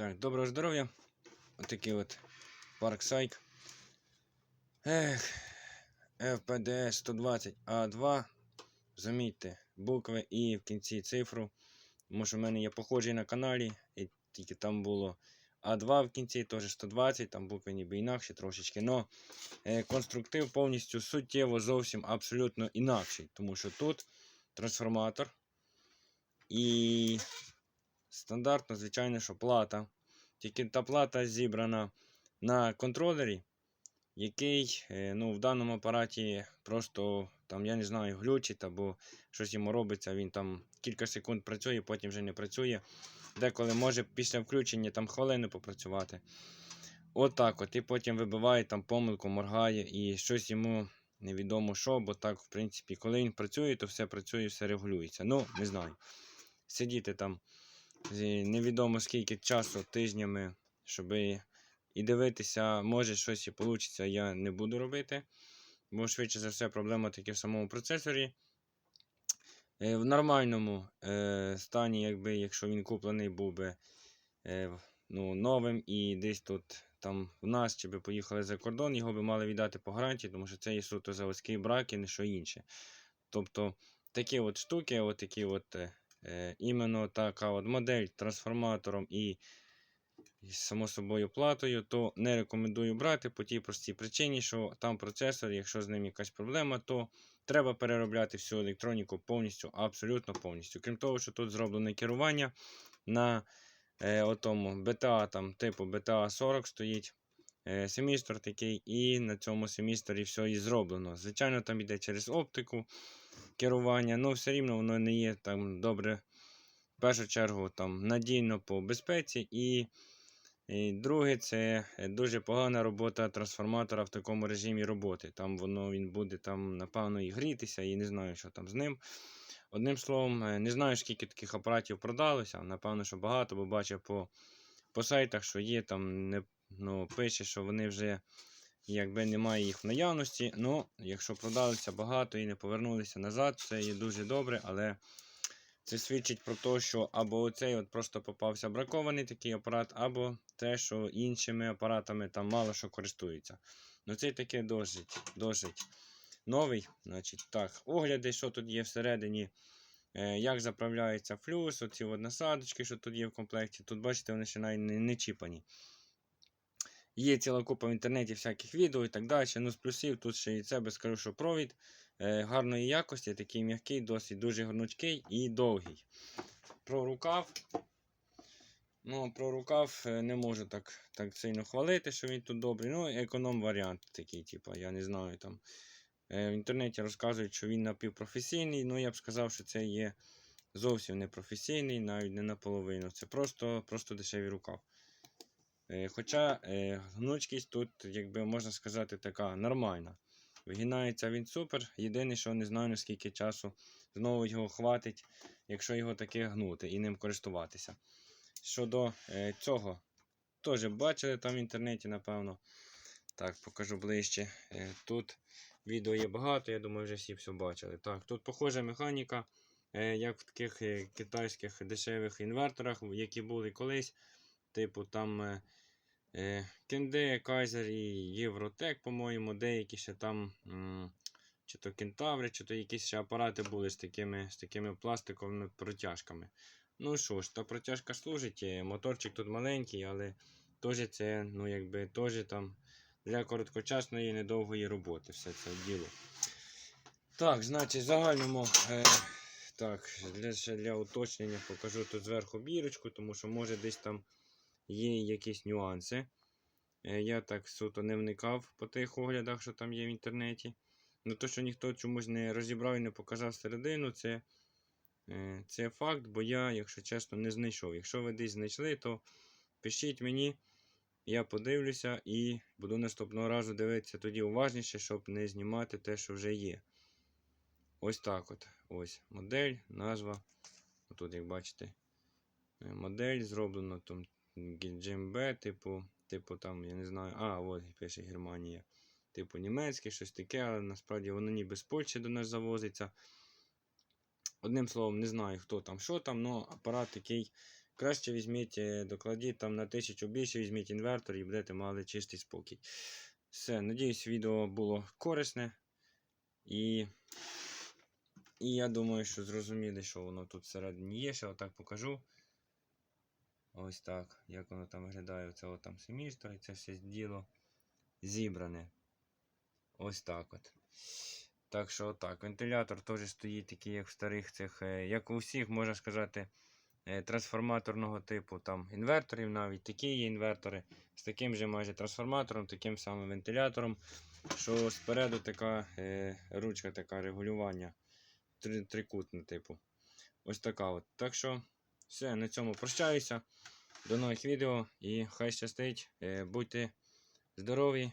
Так, доброго здоров'я. Отакий от Парксайк. Ех, FPDS 120 А2. Замітьте, букви і в кінці цифру. Тому що в мене є похожий на каналі, і тільки там було А2 в кінці, теж 120, там букви ніби інакші трошечки. Но е, конструктив повністю суттєво зовсім абсолютно інакший. Тому що тут трансформатор. І стандартно, звичайно, що плата. Тільки та плата зібрана на контролері, який е, ну, в даному апараті просто там, я не знаю, глючить або щось йому робиться, він там кілька секунд працює, потім вже не працює. Деколи може після включення там хвилину попрацювати. Отак от. І потім вибиває там помилку, моргає і щось йому невідомо що, бо так, в принципі, коли він працює, то все працює, все регулюється. Ну, не знаю. Сидіти там невідомо скільки часу, тижнями, щоб і дивитися, може щось і вийде, я не буду робити. Бо швидше за все проблема таки в самому процесорі. Е, В нормальному е, стані, якби, якщо він куплений був би е, ну, новим і десь тут там в нас чи би поїхали за кордон, його би мали віддати по гарантії, тому що це є суто заводський брак і не що інше. Тобто такі от штуки, от такі от, е, іменно така от модель трансформатором і, і само собою платою, то не рекомендую брати по тій простій причині, що там процесор, якщо з ним якась проблема, то треба переробляти всю електроніку повністю, абсолютно повністю. Крім того, що тут зроблене керування на е, отому BTA, там, типу BTA 40 стоїть. Е, Семістр такий, і на цьому семістрі все і зроблено. Звичайно, там йде через оптику керування, але все рівно воно не є там добре, в першу чергу, там надійно по безпеці. І, і друге, це е, дуже погана робота трансформатора в такому режимі роботи. Там воно він буде там, напевно, і грітися, і не знаю, що там з ним. Одним словом, е, не знаю, скільки таких апаратів продалося. Напевно, що багато, бо бачив по, по сайтах, що є там, ну, пише, що вони вже якби немає їх в наявності. Ну, якщо продалися багато і не повернулися назад, це є дуже добре, але це свідчить про те, що або оцей от просто попався бракований такий апарат, або те, що іншими апаратами там мало що користуються. Ну, цей таки досить, досить новий. Значить, так, огляди, що тут є всередині. Е, як заправляється флюс, оці насадочки, що тут є в комплекті. Тут, бачите, вони ще навіть не чіпані. Є ціла купа в інтернеті всяких відео і так далі. Ну, з плюсів тут ще і це, би скажу, що провід е, гарної якості, такий м'який, досить дуже гнучкий і довгий. Про рукав. Ну, про рукав е, не можу так, так сильно хвалити, що він тут добрий. Ну, економ варіант такий, типу, я не знаю там. Е, В інтернеті розказують, що він напівпрофесійний. Ну, я б сказав, що це є зовсім не професійний, навіть не наполовину. Це просто, просто дешевий рукав. Е, Хоча е, гнучкість тут, якби можна сказати, така нормальна. Вигинається він супер. Єдине, що не знаю, наскільки часу знову його хватить, якщо його таки гнути і ним користуватися. Щодо е, цього, теж бачили там в інтернеті, напевно. Так, покажу ближче. Тут відео є багато, я думаю, вже всі все бачили. Так, тут похожа механіка, як в таких китайських дешевих інверторах, які були колись. Типу там Кенде, Кайзер і Євротек, по-моєму, деякі ще там. Чи то кентаври, чи то якісь ще апарати були з такими, з такими пластиковими протяжками. Ну що ж, та протяжка служить. е, Моторчик тут маленький, але теж це, ну якби теж там для короткочасної недовгої роботи все це діло. Так, значить, загальному. Е, так, для, ще для уточнення покажу тут зверху бірочку, тому що може десь там є якісь нюанси. Е, я так суто не вникав по тих оглядах, що там є в інтернеті. Ну, то, що ніхто чомусь не розібрав і не показав середину, це, е, це факт, бо я, якщо чесно, не знайшов. Якщо ви десь знайшли, то пишіть мені, я подивлюся і буду наступного разу дивитися тоді уважніше, щоб не знімати те, що вже є. Ось так от. Ось модель, назва. Тут, як бачите, е, модель зроблено там GMB, типу, типу там, я не знаю, а, от пише Германія. Типу німецьке, щось таке, але насправді воно ніби з Польщі до нас завозиться. Одним словом, не знаю, хто там, що там, але апарат такий Краще візьміть, е, докладіть там на 1000 більше, візьміть інвертор і будете мали чистий спокій. Все, надіюсь, відео було корисне. І, і я думаю, що зрозуміли, що воно тут всередині є. Ще отак покажу. Ось так, як воно там виглядає. Оце от там семістр, і це все діло зібране. Ось так от. Так що отак. Вентилятор теж стоїть такий, як в старих цих, е, як у всіх, можна сказати, е, трансформаторного типу там інверторів навіть. Такі є інвертори з таким же майже трансформатором, таким самим вентилятором. Що спереду така е, ручка така регулювання. Трикутна, типу. Ось така от. Так що, все, на цьому прощаюся. До нових відео і хай щастить. Е, будьте здорові